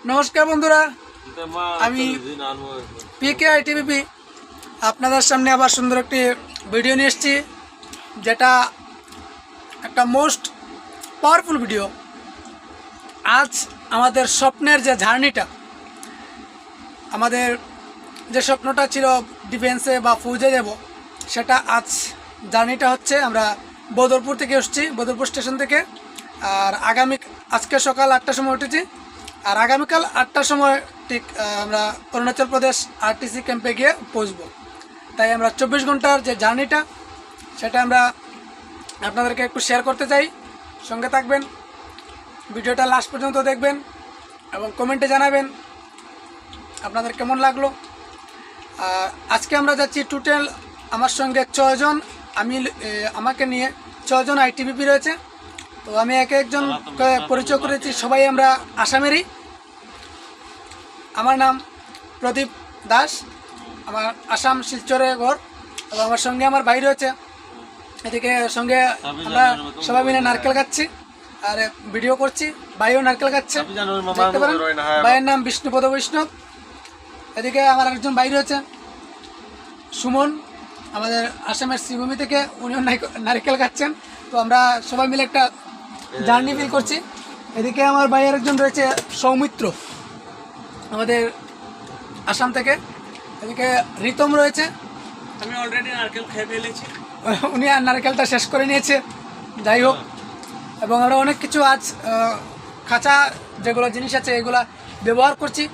নমস্কার বন্ধুরা আমি পিকে আইটিভিপি আপনাদের সামনে আবার সুন্দর একটি ভিডিও নিয়ে এসেছি যেটা একটা মোস্ট পাওয়ারফুল ভিডিও আজ আমাদের স্বপ্নের যে জার্নিটা আমাদের যে স্বপ্নটা ছিল ডিফেন্সে বা ফৌজে যাব সেটা আজ জার্নিটা হচ্ছে আমরা বদরপুর থেকে এসেছি বদরপুর স্টেশন থেকে। আর আগামী আজকে সকাল আটটার সময় উঠেছি আর আগামীকাল আটটার সময় ঠিক আমরা অরুণাচল প্রদেশ আরটিসি ক্যাম্পে গিয়ে পৌঁছবো। তাই আমরা চব্বিশ ঘণ্টার যে জার্নিটা, সেটা আমরা আপনাদেরকে একটু শেয়ার করতে চাই। সঙ্গে থাকবেন, ভিডিওটা লাস্ট পর্যন্ত দেখবেন এবং কমেন্টে জানাবেন আপনাদের কেমন লাগল। আর আজকে আমরা যাচ্ছি টোটাল আমার সঙ্গে ছয়জন, আমি আমাকে নিয়ে ছয়জন আইটিবিপি রয়েছে। তো আমি এক একজনকে পরিচয় করেছি, সবাই আমরা আসামেরই। আমার নাম প্রদীপ দাস আমার আসাম শিলচরে ঘর এবং আমার সঙ্গে আমার ভাই রয়েছে। এদিকে সঙ্গে আমরা সবাই মিলে নারকেল খাচ্ছি আর ভিডিও করছি ভাইও নারকেল খাচ্ছে। দেখতে পারেন ভাইয়ের নাম বিষ্ণুপদ বৈষ্ণব। এদিকে আমার একজন ভাই রয়েছে সুমন। আমাদের আসামের শ্রীভূমি থেকে উনিও নারকেল খাচ্ছেন। তো আমরা সবাই মিলে একটা জার্নি ফিল করছি। এদিকে আমার ভাইয়ের একজন রয়েছে সৌমিত্র। আমাদের আসাম থেকে। এদিকে রিতম রয়েছে। আমি অলরেডি নারকেল খেয়ে ফেলেছি। উনি আর নারকেলটা শেষ করে নিয়েছে। যাই হোক এবং আমরা অনেক কিছু আজ খাঁচা যেগুলো জিনিস আছে এগুলা ব্যবহার করছি।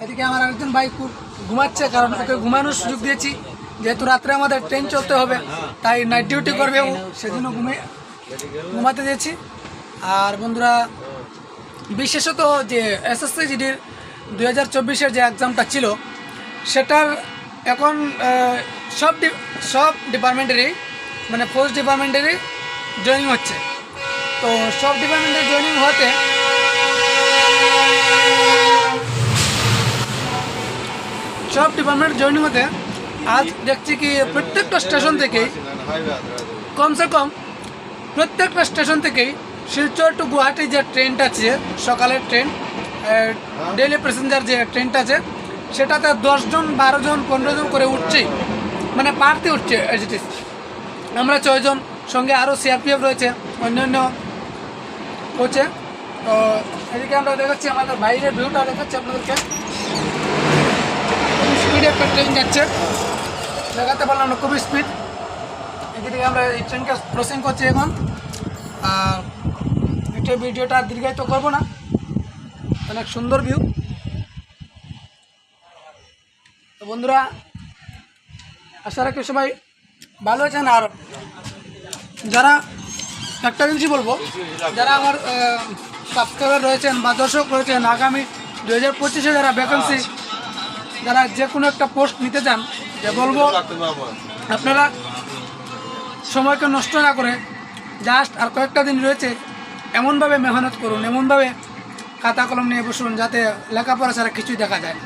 এদিকে আমার একজন ভাই ঘুমাচ্ছে কারণ ওকে ঘুমানোর সুযোগ দিয়েছি। যেহেতু রাত্রে আমাদের ট্রেন চলতে হবে তাই নাইট ডিউটি করবে ও সেজন্য ঘুমে ঘুমাতে দিয়েছি। আর বন্ধুরা বিশেষত যে এসএসসি জিডির দু হাজার যে এক্সামটা ছিল, সেটার এখন সব সব ডিপার্টমেন্টেরই মানে পোস্ট ডিপার্টমেন্টেরই জয়েনিং হচ্ছে। তো সব ডিপার্টমেন্টের জয়েনিং হতে সব ডিপার্টমেন্ট জয়েনিং হতে আজ দেখছি কি প্রত্যেকটা স্টেশন থেকেই কমসে কম প্রত্যেকটা স্টেশন থেকেই শিলচর টু গুয়াহাটি যে ট্রেনটা আছে, সকালের ট্রেন ডেলি প্যাসেঞ্জার যে ট্রেনটা আছে, সেটাতে দশজন বারো জন পনেরো জন করে উঠছেই মানে পারতে উঠছে it আমরা ছয়জন সঙ্গে আরও সিআরপিএফ রয়েছে, অন্যান্য কোচে তো, এদিকে আমরা দেখাচ্ছি আমাদের বাইরের ভিউটা দেখাচ্ছি আপনাদেরকে। স্পিডে একটা ট্রেন যাচ্ছে। দেখাতে পারলাম না, খুবই স্পিড এদিকে আমরা এই ট্রেনকে ক্রসিং করছি এখন। আর, এটা ভিডিওটা দীর্ঘায়িত করব না। অনেক সুন্দর ভিউ তো বন্ধুরা, আশা রাখি সবাই ভালো আছেন। আর যারা একটা জিনিসই বলব, যারা আমার সাবস্ক্রাইবার রয়েছেন বা দর্শক রয়েছেন, আগামী দু হাজার পঁচিশে যারা ভ্যাকেন্সি যারা যে কোনো একটা পোস্ট নিতে চান, যে বলব, আপনারা সময়কে নষ্ট না করে জাস্ট আর কয়েকটা দিন রয়েছে, এমনভাবে মেহনত করুন, এমনভাবে খাতা কলম নিয়ে বসুন যাতে লেখাপড়া ছাড়া কিছুই দেখা যায় না।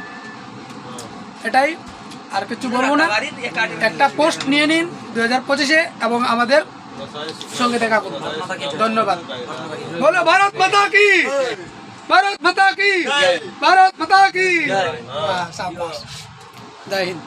এটাই আর কিছু বলব না। একটা পোস্ট নিয়ে নিন দু হাজার পঁচিশে এবং আমাদের সঙ্গে দেখা করুন। ধন্যবাদ। বলো ভারত মাতা কি? ভারত মাতা কি? ভারত মাতা কি? জয় হিন্দ।